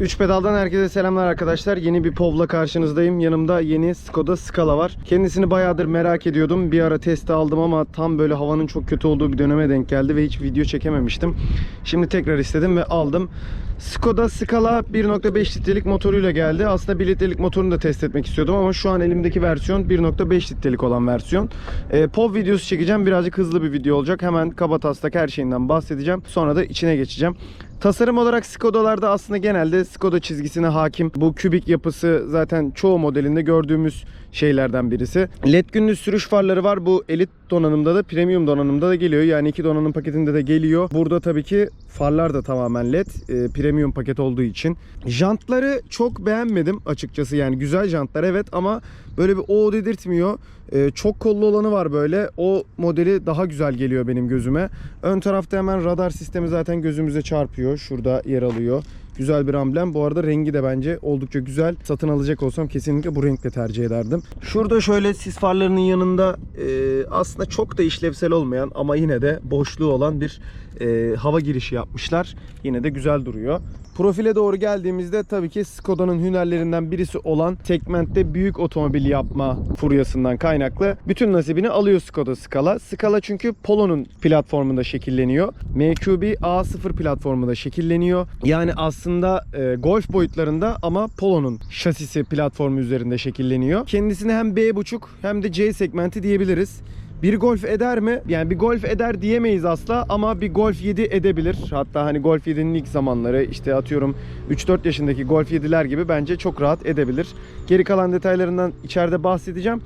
Üç pedaldan herkese selamlar arkadaşlar. Yeni bir povla karşınızdayım. Yanımda yeni Skoda Scala var. Kendisini bayağıdır merak ediyordum. Bir ara testi aldım ama tam böyle havanın çok kötü olduğu bir döneme denk geldi ve hiç video çekememiştim. Şimdi tekrar istedim ve aldım. Skoda Scala 1.5 litrelik motoruyla geldi. Aslında 1 litrelik motorunu da test etmek istiyordum ama şu an elimdeki versiyon 1.5 litrelik olan versiyon. Ee, POV videosu çekeceğim. Birazcık hızlı bir video olacak. Hemen kaba taslak her şeyinden bahsedeceğim. Sonra da içine geçeceğim. Tasarım olarak Skoda'larda aslında genelde Skoda çizgisine hakim. Bu kübik yapısı zaten çoğu modelinde gördüğümüz şeylerden birisi. LED gündüz sürüş farları var. Bu elit donanımda da premium donanımda da geliyor. Yani iki donanım paketinde de geliyor. Burada tabii ki farlar da tamamen LED. e, premium paket olduğu için. Jantları çok beğenmedim açıkçası. Yani güzel jantlar evet ama böyle bir o dedirtmiyor. E, çok kollu olanı var böyle. O modeli daha güzel geliyor benim gözüme. Ön tarafta hemen radar sistemi zaten gözümüze çarpıyor. Şurada yer alıyor. Güzel bir amblem. Bu arada rengi de bence oldukça güzel. Satın alacak olsam kesinlikle bu renkle tercih ederdim. Şurada şöyle sis farlarının yanında e, aslında çok da işlevsel olmayan ama yine de boşluğu olan bir e, hava girişi yapmışlar. Yine de güzel duruyor. Profile doğru geldiğimizde tabii ki Skoda'nın hünerlerinden birisi olan segmentte büyük otomobil yapma furyasından kaynaklı bütün nasibini alıyor Skoda Scala. Scala çünkü Polo'nun platformunda şekilleniyor. MQB A0 platformunda şekilleniyor. Yani aslında e, Golf boyutlarında ama Polo'nun şasisi platformu üzerinde şekilleniyor. Kendisine hem B.5 hem de C segmenti diyebiliriz. Bir Golf eder mi? Yani bir Golf eder diyemeyiz asla ama bir Golf 7 edebilir. Hatta hani Golf 7'nin ilk zamanları işte atıyorum 3-4 yaşındaki Golf 7'ler gibi bence çok rahat edebilir. Geri kalan detaylarından içeride bahsedeceğim.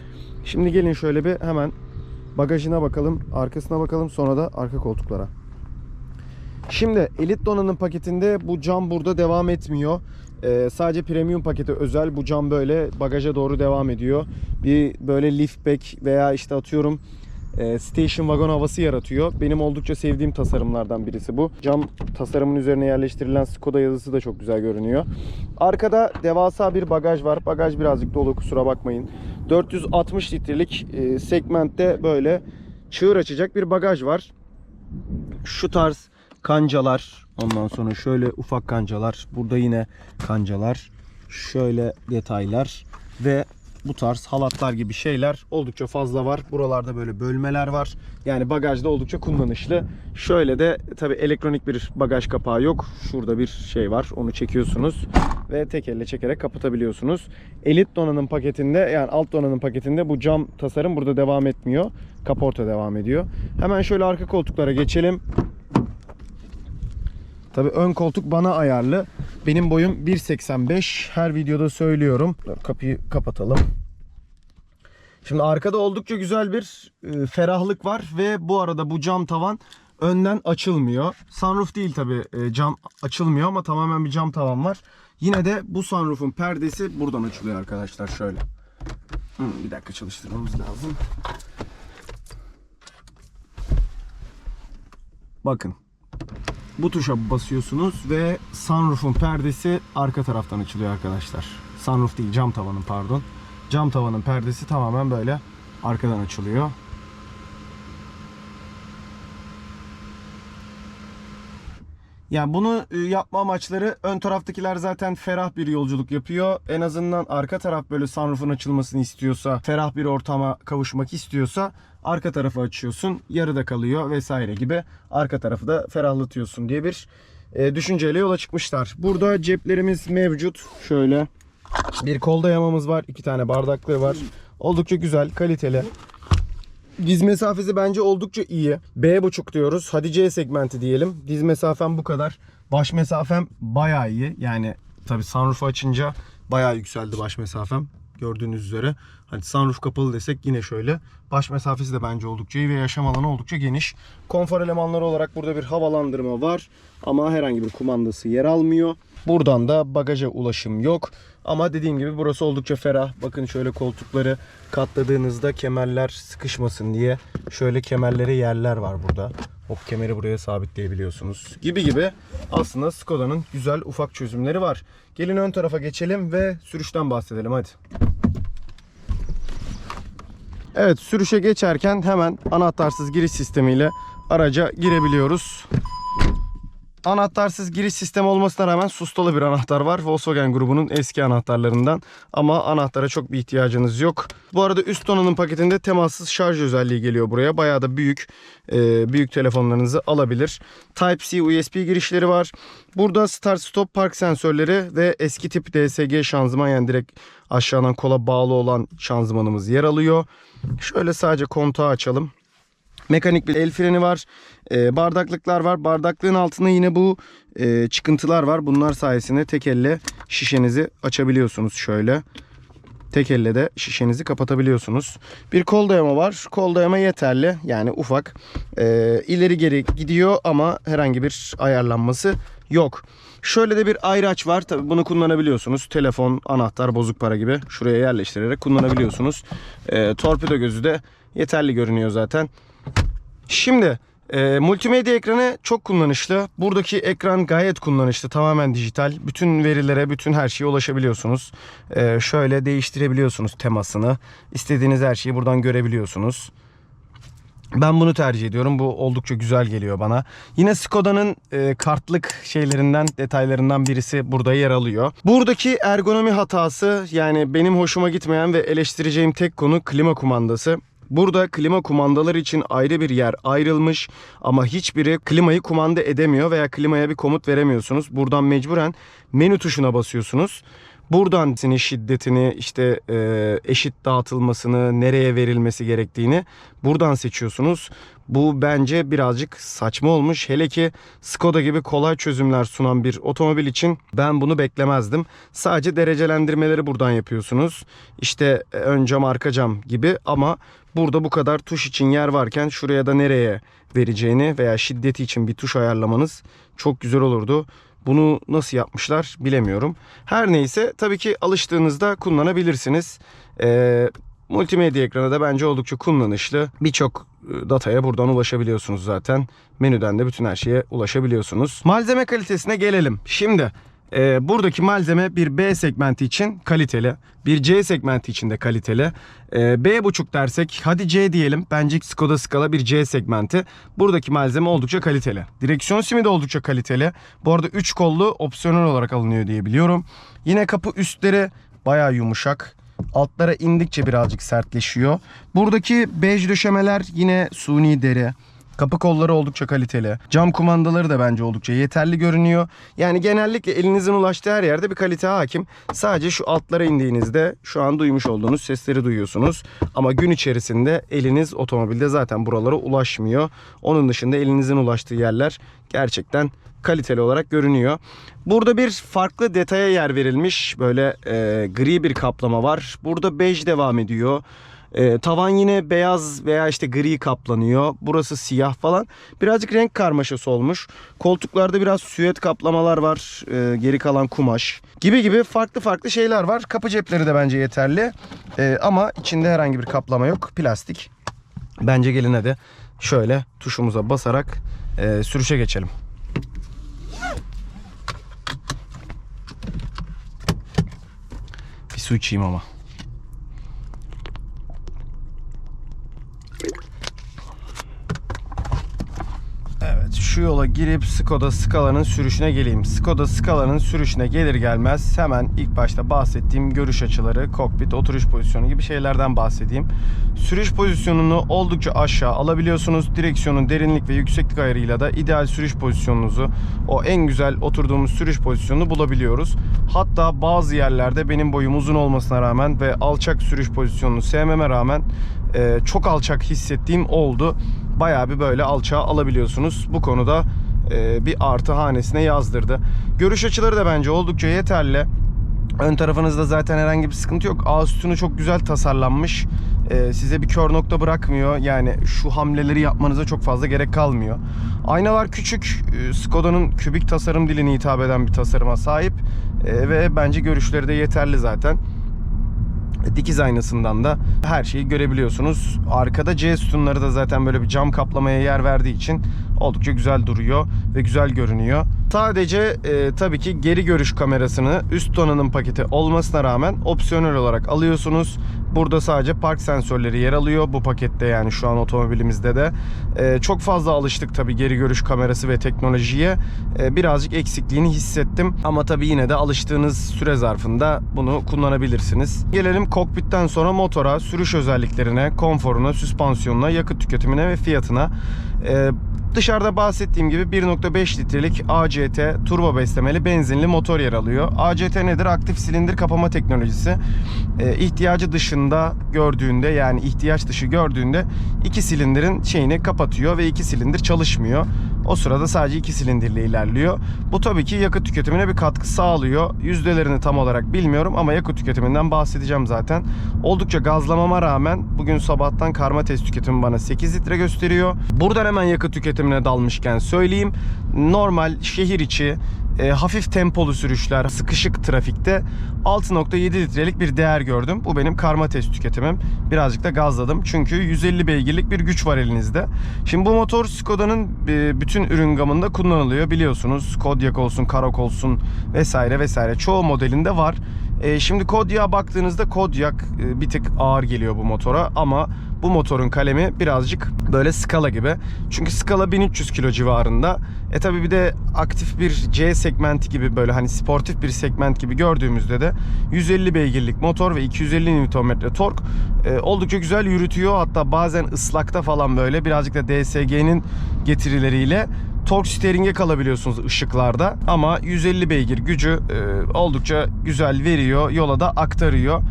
Şimdi gelin şöyle bir hemen bagajına bakalım, arkasına bakalım sonra da arka koltuklara. Şimdi elit donanım paketinde bu cam burada devam etmiyor. Ee, sadece premium pakete özel bu cam böyle bagaja doğru devam ediyor. Bir böyle liftback veya işte atıyorum e, station wagon havası yaratıyor. Benim oldukça sevdiğim tasarımlardan birisi bu. Cam tasarımın üzerine yerleştirilen Skoda yazısı da çok güzel görünüyor. Arkada devasa bir bagaj var. Bagaj birazcık dolu kusura bakmayın. 460 litrelik e, segmentte böyle çığır açacak bir bagaj var. Şu tarz kancalar ondan sonra şöyle ufak kancalar burada yine kancalar şöyle detaylar ve bu tarz halatlar gibi şeyler oldukça fazla var. Buralarda böyle bölmeler var. Yani bagajda oldukça kullanışlı. Şöyle de tabi elektronik bir bagaj kapağı yok. Şurada bir şey var. Onu çekiyorsunuz ve tek elle çekerek kapatabiliyorsunuz. Elit donanım paketinde yani alt donanım paketinde bu cam tasarım burada devam etmiyor. Kaporta devam ediyor. Hemen şöyle arka koltuklara geçelim. Tabii ön koltuk bana ayarlı. Benim boyum 1.85. Her videoda söylüyorum. Kapıyı kapatalım. Şimdi arkada oldukça güzel bir e, ferahlık var ve bu arada bu cam tavan önden açılmıyor. Sunroof değil tabi cam açılmıyor ama tamamen bir cam tavan var. Yine de bu sunroof'un perdesi buradan açılıyor arkadaşlar şöyle. Bir dakika çalıştırmamız lazım. Bakın bu tuşa basıyorsunuz ve sunroof'un perdesi arka taraftan açılıyor arkadaşlar. Sunroof değil cam tavanın pardon. Cam tavanın perdesi tamamen böyle arkadan açılıyor. Yani bunu e, yapma amaçları ön taraftakiler zaten ferah bir yolculuk yapıyor. En azından arka taraf böyle sunroof'un açılmasını istiyorsa, ferah bir ortama kavuşmak istiyorsa arka tarafı açıyorsun. Yarıda kalıyor vesaire gibi. Arka tarafı da ferahlatıyorsun diye bir e, düşünceyle yola çıkmışlar. Burada ceplerimiz mevcut. Şöyle bir kol dayamamız var. iki tane bardaklığı var. Oldukça güzel, kaliteli. Diz mesafesi bence oldukça iyi. B.5 diyoruz. Hadi C segmenti diyelim. Diz mesafem bu kadar. Baş mesafem bayağı iyi. Yani tabi sunroof'u açınca bayağı yükseldi baş mesafem. Gördüğünüz üzere. Hani sunroof kapalı desek yine şöyle. Baş mesafesi de bence oldukça iyi ve yaşam alanı oldukça geniş. Konfor elemanları olarak burada bir havalandırma var. Ama herhangi bir kumandası yer almıyor. Buradan da bagaja ulaşım yok. Ama dediğim gibi burası oldukça ferah. Bakın şöyle koltukları katladığınızda kemerler sıkışmasın diye şöyle kemerlere yerler var burada. O kemeri buraya sabitleyebiliyorsunuz. Gibi gibi aslında Skoda'nın güzel ufak çözümleri var. Gelin ön tarafa geçelim ve sürüşten bahsedelim hadi. Evet sürüşe geçerken hemen anahtarsız giriş sistemiyle araca girebiliyoruz. Anahtarsız giriş sistemi olmasına rağmen sustalı bir anahtar var. Volkswagen grubunun eski anahtarlarından. Ama anahtara çok bir ihtiyacınız yok. Bu arada üst donanım paketinde temassız şarj özelliği geliyor buraya. Bayağı da büyük. Ee, büyük telefonlarınızı alabilir. Type-C USB girişleri var. Burada start stop park sensörleri ve eski tip DSG şanzıman yani direkt aşağıdan kola bağlı olan şanzımanımız yer alıyor. Şöyle sadece kontağı açalım. Mekanik bir el freni var. Ee, bardaklıklar var. Bardaklığın altında yine bu e, çıkıntılar var. Bunlar sayesinde tek elle şişenizi açabiliyorsunuz şöyle. Tek elle de şişenizi kapatabiliyorsunuz. Bir kol dayama var. Kol dayama yeterli. Yani ufak. Ee, ileri geri gidiyor ama herhangi bir ayarlanması yok. Şöyle de bir ayraç var. Tabii bunu kullanabiliyorsunuz. Telefon, anahtar, bozuk para gibi şuraya yerleştirerek kullanabiliyorsunuz. Ee, torpido gözü de yeterli görünüyor zaten. Şimdi e, multimedya ekranı çok kullanışlı. Buradaki ekran gayet kullanışlı. Tamamen dijital. Bütün verilere, bütün her şeye ulaşabiliyorsunuz. E, şöyle değiştirebiliyorsunuz temasını. İstediğiniz her şeyi buradan görebiliyorsunuz. Ben bunu tercih ediyorum. Bu oldukça güzel geliyor bana. Yine Skoda'nın e, kartlık şeylerinden, detaylarından birisi burada yer alıyor. Buradaki ergonomi hatası yani benim hoşuma gitmeyen ve eleştireceğim tek konu klima kumandası. Burada klima kumandaları için ayrı bir yer ayrılmış ama hiçbiri klimayı kumanda edemiyor veya klimaya bir komut veremiyorsunuz. Buradan mecburen menü tuşuna basıyorsunuz. Buradan seni şiddetini işte e, eşit dağıtılmasını nereye verilmesi gerektiğini buradan seçiyorsunuz. Bu bence birazcık saçma olmuş. Hele ki Skoda gibi kolay çözümler sunan bir otomobil için ben bunu beklemezdim. Sadece derecelendirmeleri buradan yapıyorsunuz. İşte e, ön cam arka cam gibi ama burada bu kadar tuş için yer varken şuraya da nereye vereceğini veya şiddeti için bir tuş ayarlamanız çok güzel olurdu. Bunu nasıl yapmışlar bilemiyorum. Her neyse tabii ki alıştığınızda kullanabilirsiniz. Ee, multimedya ekranı da bence oldukça kullanışlı. Birçok e, dataya buradan ulaşabiliyorsunuz zaten. Menüden de bütün her şeye ulaşabiliyorsunuz. Malzeme kalitesine gelelim. Şimdi e, buradaki malzeme bir B segmenti için kaliteli. Bir C segmenti için de kaliteli. E, B buçuk dersek hadi C diyelim. Bence Skoda Scala bir C segmenti. Buradaki malzeme oldukça kaliteli. Direksiyon simi de oldukça kaliteli. Bu arada 3 kollu opsiyonel olarak alınıyor diye biliyorum. Yine kapı üstleri bayağı yumuşak. Altlara indikçe birazcık sertleşiyor. Buradaki bej döşemeler yine suni deri. Kapı kolları oldukça kaliteli. Cam kumandaları da bence oldukça yeterli görünüyor. Yani genellikle elinizin ulaştığı her yerde bir kalite hakim. Sadece şu altlara indiğinizde şu an duymuş olduğunuz sesleri duyuyorsunuz. Ama gün içerisinde eliniz otomobilde zaten buralara ulaşmıyor. Onun dışında elinizin ulaştığı yerler gerçekten kaliteli olarak görünüyor. Burada bir farklı detaya yer verilmiş. Böyle e, gri bir kaplama var. Burada bej devam ediyor. E, tavan yine beyaz veya işte gri kaplanıyor. Burası siyah falan. Birazcık renk karmaşası olmuş. Koltuklarda biraz süet kaplamalar var. E, geri kalan kumaş. Gibi gibi farklı farklı şeyler var. Kapı cepleri de bence yeterli. E, ama içinde herhangi bir kaplama yok. Plastik. Bence gelin hadi şöyle tuşumuza basarak e, sürüşe geçelim. Bir su içeyim ama. Evet şu yola girip Skoda Scala'nın sürüşüne geleyim. Skoda Scala'nın sürüşüne gelir gelmez hemen ilk başta bahsettiğim görüş açıları, kokpit, oturuş pozisyonu gibi şeylerden bahsedeyim. Sürüş pozisyonunu oldukça aşağı alabiliyorsunuz. Direksiyonun derinlik ve yükseklik ayarıyla da ideal sürüş pozisyonunuzu, o en güzel oturduğumuz sürüş pozisyonunu bulabiliyoruz. Hatta bazı yerlerde benim boyum uzun olmasına rağmen ve alçak sürüş pozisyonunu sevmeme rağmen çok alçak hissettiğim oldu. Bayağı bir böyle alçağa alabiliyorsunuz. Bu konuda e, bir artı hanesine yazdırdı. Görüş açıları da bence oldukça yeterli. Ön tarafınızda zaten herhangi bir sıkıntı yok. Ağ sütunu çok güzel tasarlanmış. Ee, size bir kör nokta bırakmıyor. Yani şu hamleleri yapmanıza çok fazla gerek kalmıyor. Aynalar küçük. Ee, Skoda'nın kübik tasarım diline hitap eden bir tasarıma sahip. Ee, ve bence görüşleri de yeterli zaten. Dikiz aynasından da her şeyi görebiliyorsunuz. Arkada C sütunları da zaten böyle bir cam kaplamaya yer verdiği için oldukça güzel duruyor ve güzel görünüyor. Sadece e, tabii ki geri görüş kamerasını üst donanım paketi olmasına rağmen opsiyonel olarak alıyorsunuz. Burada sadece park sensörleri yer alıyor bu pakette yani şu an otomobilimizde de. E, çok fazla alıştık tabii geri görüş kamerası ve teknolojiye. E, birazcık eksikliğini hissettim. Ama tabii yine de alıştığınız süre zarfında bunu kullanabilirsiniz. Gelelim kokpitten sonra motora, sürüş özelliklerine, konforuna, süspansiyonuna, yakıt tüketimine ve fiyatına. E, Dışarıda bahsettiğim gibi 1.5 litrelik ACT turbo beslemeli benzinli motor yer alıyor. ACT nedir? Aktif silindir kapama teknolojisi. E, ihtiyacı dışında gördüğünde yani ihtiyaç dışı gördüğünde iki silindirin şeyini kapatıyor ve iki silindir çalışmıyor. O sırada sadece iki silindirle ilerliyor. Bu tabii ki yakıt tüketimine bir katkı sağlıyor. Yüzdelerini tam olarak bilmiyorum ama yakıt tüketiminden bahsedeceğim zaten. Oldukça gazlamama rağmen bugün sabahtan karma test tüketimi bana 8 litre gösteriyor. Buradan hemen yakıt tüketimine dalmışken söyleyeyim. Normal şehir içi e, hafif tempolu sürüşler, sıkışık trafikte 6.7 litrelik bir değer gördüm. Bu benim karma test tüketimim. Birazcık da gazladım. Çünkü 150 beygirlik bir güç var elinizde. Şimdi bu motor Skoda'nın e, bütün ürün gamında kullanılıyor biliyorsunuz. Kodiaq olsun, Karoq olsun vesaire vesaire. Çoğu modelinde var. E, şimdi Kodiaq'a baktığınızda Kodiaq e, bir tık ağır geliyor bu motora ama bu motorun kalemi birazcık böyle Scala gibi. Çünkü Scala 1300 kilo civarında. E tabi bir de aktif bir C segmenti gibi böyle hani sportif bir segment gibi gördüğümüzde de 150 beygirlik motor ve 250 Nm tork e, oldukça güzel yürütüyor. Hatta bazen ıslakta falan böyle birazcık da DSG'nin getirileriyle tork steering'e kalabiliyorsunuz ışıklarda ama 150 beygir gücü e, oldukça güzel veriyor yola da aktarıyor.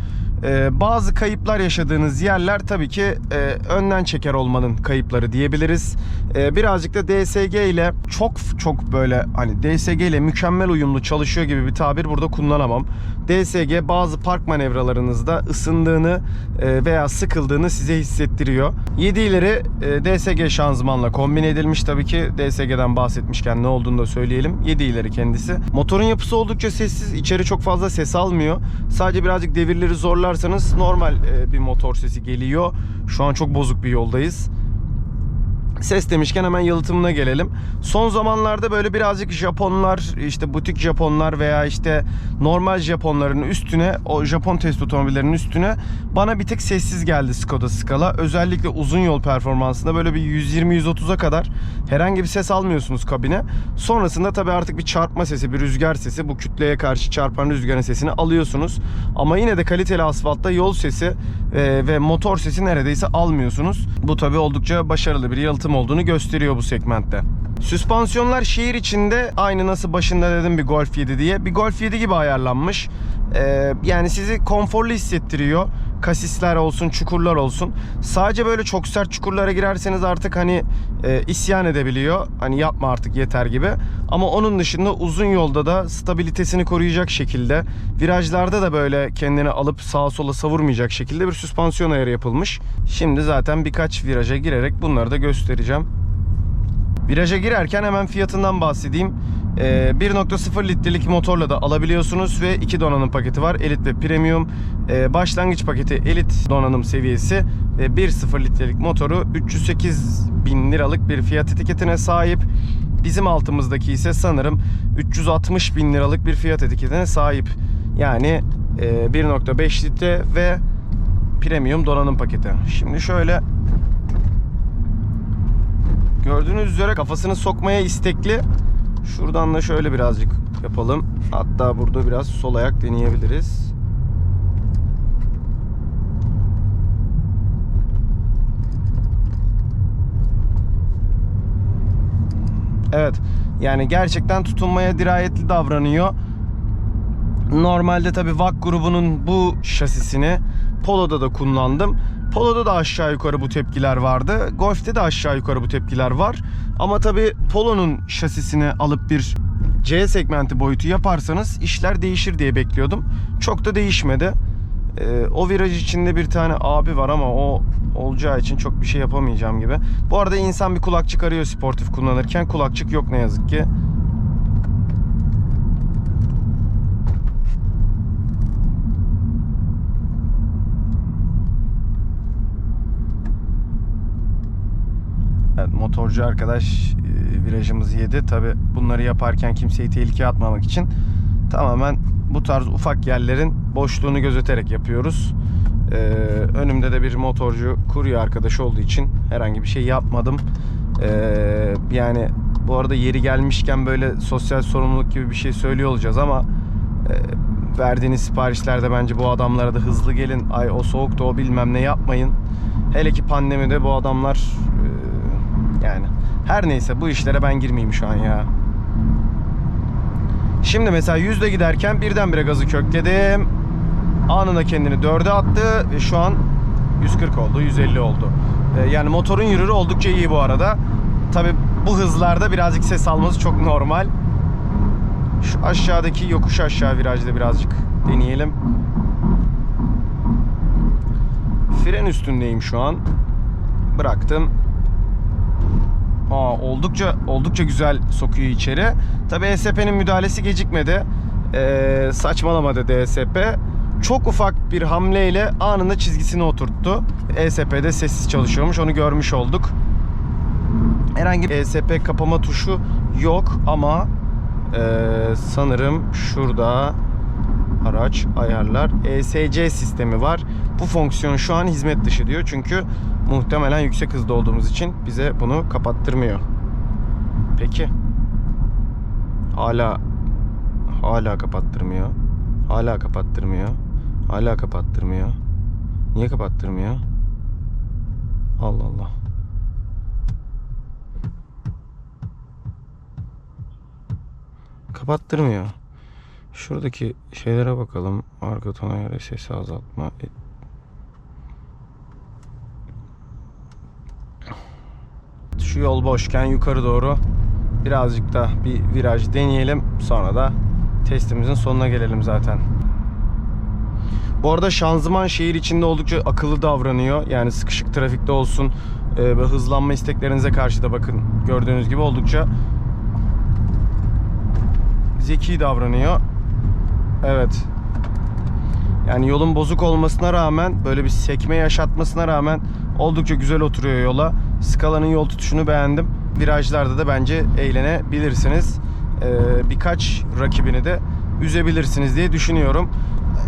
Ee, bazı kayıplar yaşadığınız yerler tabii ki e, önden çeker olmanın kayıpları diyebiliriz. Ee, birazcık da DSG ile çok çok böyle hani DSG ile mükemmel uyumlu çalışıyor gibi bir tabir burada kullanamam. DSG bazı park manevralarınızda ısındığını e, veya sıkıldığını size hissettiriyor. 7 ileri e, DSG şanzımanla kombin edilmiş tabii ki DSG'den bahsetmişken ne olduğunu da söyleyelim. 7 ileri kendisi. Motorun yapısı oldukça sessiz. içeri çok fazla ses almıyor. Sadece birazcık devirleri zorlar zorlarsanız normal e, bir motor sesi geliyor. Şu an çok bozuk bir yoldayız. Ses demişken hemen yalıtımına gelelim. Son zamanlarda böyle birazcık Japonlar, işte butik Japonlar veya işte normal Japonların üstüne, o Japon test otomobillerinin üstüne bana bir tek sessiz geldi Skoda Scala. Özellikle uzun yol performansında böyle bir 120-130'a kadar herhangi bir ses almıyorsunuz kabine. Sonrasında tabii artık bir çarpma sesi, bir rüzgar sesi, bu kütleye karşı çarpan rüzgarın sesini alıyorsunuz. Ama yine de kaliteli asfaltta yol sesi e, ve motor sesi neredeyse almıyorsunuz. Bu tabii oldukça başarılı bir yalıtım olduğunu gösteriyor bu segmentte. Süspansiyonlar şehir içinde aynı nasıl başında dedim bir Golf 7 diye bir Golf 7 gibi ayarlanmış. Ee, yani sizi konforlu hissettiriyor. Kasisler olsun, çukurlar olsun. Sadece böyle çok sert çukurlara girerseniz artık hani e, isyan edebiliyor. Hani yapma artık yeter gibi. Ama onun dışında uzun yolda da stabilitesini koruyacak şekilde, virajlarda da böyle kendini alıp sağa sola savurmayacak şekilde bir süspansiyon ayarı yapılmış. Şimdi zaten birkaç viraja girerek bunları da göstereceğim. Viraja girerken hemen fiyatından bahsedeyim. 1.0 litrelik motorla da alabiliyorsunuz ve iki donanım paketi var. Elit ve Premium. Ee, başlangıç paketi elit donanım seviyesi ve 1.0 litrelik motoru 308 bin liralık bir fiyat etiketine sahip. Bizim altımızdaki ise sanırım 360 bin liralık bir fiyat etiketine sahip. Yani 1.5 litre ve premium donanım paketi. Şimdi şöyle Gördüğünüz üzere kafasını sokmaya istekli. Şuradan da şöyle birazcık yapalım. Hatta burada biraz sol ayak deneyebiliriz. Evet. Yani gerçekten tutunmaya dirayetli davranıyor. Normalde tabi VAK grubunun bu şasisini Polo'da da kullandım. Polo'da da aşağı yukarı bu tepkiler vardı. Golf'te de aşağı yukarı bu tepkiler var. Ama tabi Polo'nun şasisini alıp bir C segmenti boyutu yaparsanız işler değişir diye bekliyordum. Çok da değişmedi. Ee, o viraj içinde bir tane abi var ama o olacağı için çok bir şey yapamayacağım gibi. Bu arada insan bir kulakçık arıyor sportif kullanırken. Kulakçık yok ne yazık ki. Evet, motorcu arkadaş virajımız yedi. Tabi bunları yaparken kimseyi tehlikeye atmamak için tamamen bu tarz ufak yerlerin boşluğunu gözeterek yapıyoruz. Ee, önümde de bir motorcu kurye arkadaşı olduğu için herhangi bir şey yapmadım. Ee, yani bu arada yeri gelmişken böyle sosyal sorumluluk gibi bir şey söylüyor olacağız ama e, verdiğiniz siparişlerde bence bu adamlara da hızlı gelin. Ay o soğukta o bilmem ne yapmayın. Hele ki pandemide bu adamlar e, yani her neyse bu işlere ben girmeyeyim şu an ya. Şimdi mesela yüzde giderken birdenbire gazı kökledim. Anında kendini dörde attı ve şu an 140 oldu, 150 oldu. E, yani motorun yürürü oldukça iyi bu arada. Tabi bu hızlarda birazcık ses alması çok normal. Şu aşağıdaki yokuş aşağı virajda birazcık deneyelim. Fren üstündeyim şu an. Bıraktım. Aa, oldukça oldukça güzel sokuyor içeri. Tabi ESP'nin müdahalesi gecikmedi. Ee, saçmalamadı DSP. Çok ufak bir hamleyle anında çizgisini oturttu. ESP'de sessiz çalışıyormuş. Onu görmüş olduk. Herhangi bir ESP kapama tuşu yok ama ee, sanırım şurada araç ayarlar ESC sistemi var. Bu fonksiyon şu an hizmet dışı diyor. Çünkü muhtemelen yüksek hızda olduğumuz için bize bunu kapattırmıyor. Peki. Hala hala kapattırmıyor. Hala kapattırmıyor. Hala kapattırmıyor. Niye kapattırmıyor? Allah Allah. Kapattırmıyor. Şuradaki şeylere bakalım. Arka tona göre sesi azaltma. Şu yol boşken yukarı doğru birazcık da bir viraj deneyelim. Sonra da testimizin sonuna gelelim zaten. Bu arada şanzıman şehir içinde oldukça akıllı davranıyor. Yani sıkışık trafikte olsun e, ve hızlanma isteklerinize karşı da bakın gördüğünüz gibi oldukça zeki davranıyor. Evet. Yani yolun bozuk olmasına rağmen böyle bir sekme yaşatmasına rağmen oldukça güzel oturuyor yola. Skala'nın yol tutuşunu beğendim. Virajlarda da bence eğlenebilirsiniz. Ee, birkaç rakibini de üzebilirsiniz diye düşünüyorum.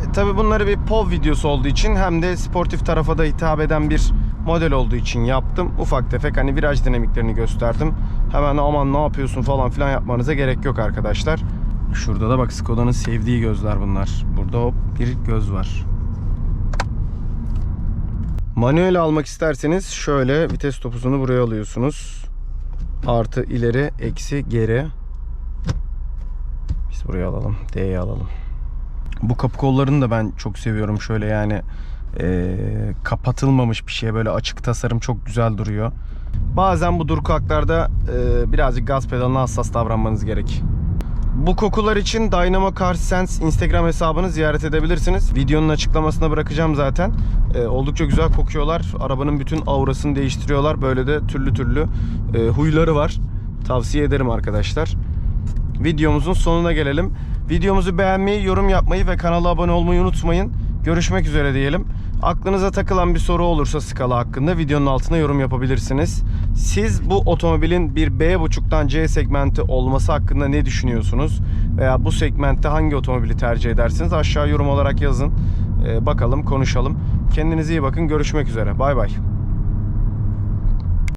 Ee, Tabii bunları bir POV videosu olduğu için hem de sportif tarafa da hitap eden bir model olduğu için yaptım. Ufak tefek hani viraj dinamiklerini gösterdim. Hemen aman ne yapıyorsun falan filan yapmanıza gerek yok arkadaşlar. Şurada da bak Skoda'nın sevdiği gözler bunlar. Burada hop bir göz var. Manuel almak isterseniz şöyle vites topuzunu buraya alıyorsunuz. Artı ileri, eksi geri. Biz buraya alalım. D'ye alalım. Bu kapı kollarını da ben çok seviyorum. Şöyle yani eee, kapatılmamış bir şey. Böyle açık tasarım çok güzel duruyor. Bazen bu durkaklarda eee, birazcık gaz pedalına hassas davranmanız gerek. Bu kokular için Dynamo Car Sense Instagram hesabını ziyaret edebilirsiniz. Videonun açıklamasına bırakacağım zaten. Ee, oldukça güzel kokuyorlar. Arabanın bütün aurasını değiştiriyorlar. Böyle de türlü türlü e, huyları var. Tavsiye ederim arkadaşlar. Videomuzun sonuna gelelim. Videomuzu beğenmeyi, yorum yapmayı ve kanala abone olmayı unutmayın. Görüşmek üzere diyelim. Aklınıza takılan bir soru olursa skala hakkında videonun altına yorum yapabilirsiniz. Siz bu otomobilin bir B.5'tan C segmenti olması hakkında ne düşünüyorsunuz? Veya bu segmentte hangi otomobili tercih edersiniz? Aşağı yorum olarak yazın. Ee, bakalım, konuşalım. Kendinize iyi bakın. Görüşmek üzere. Bay bay.